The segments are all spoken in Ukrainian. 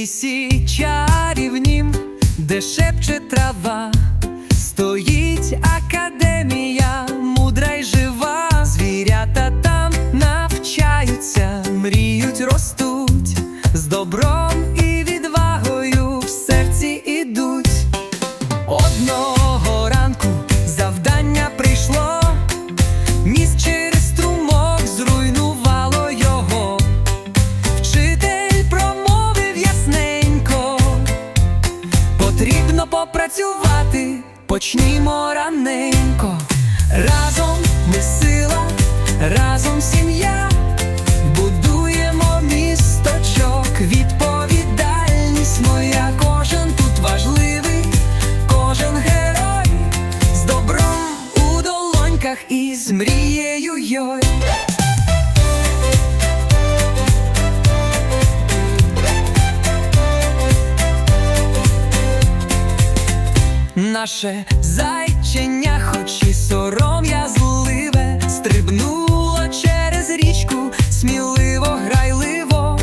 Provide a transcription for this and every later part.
лісі чарівнім, де шепче трава, стоїть академія, мудра й жива. Звірята там навчаються, мріють, ростуть, з добром і відвагою в серці ідуть. Одного попрацювати, почнімо раненько. Разом ми сила, разом сім'я, будуємо місточок, відповідальність моя, кожен тут важливий, кожен герой з добром у долоньках і з мрією йой. Наше зайченя, хоч і сором'язливе, стрибнуло через річку, сміливо, грайливо.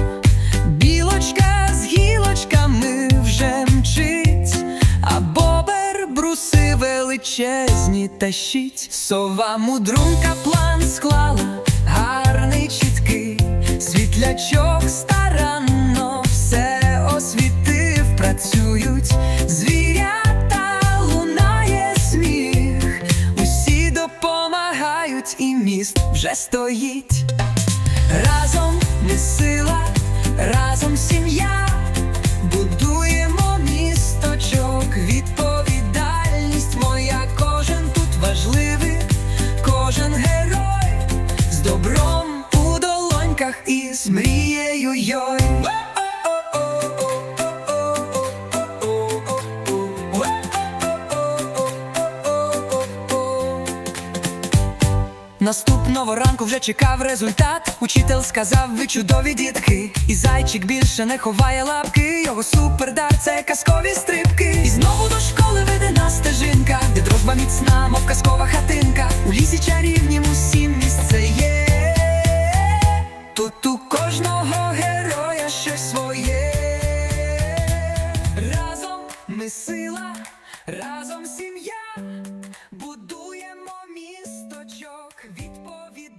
Білочка з гілочками вже мчить, а бобер бруси величезні тащить. Сова мудрунка план склала, гарний чіткий, світлячок вже стоїть. Разом ми сила, разом сім'я, будуємо місточок, відповідальність моя, кожен тут важливий, кожен герой з добром у долоньках і з мрією йой. Наступного ранку вже чекав результат. Учитель сказав, ви чудові дітки. І зайчик більше не ховає лапки. Його супердар це казкові стрибки. І знову до школи веде нас стежинка, де дружба міцна, мов казкова хатинка. У лісі чарівнім усім місце є. Тут у кожного героя щось своє. Разом ми сила, разом сім'я.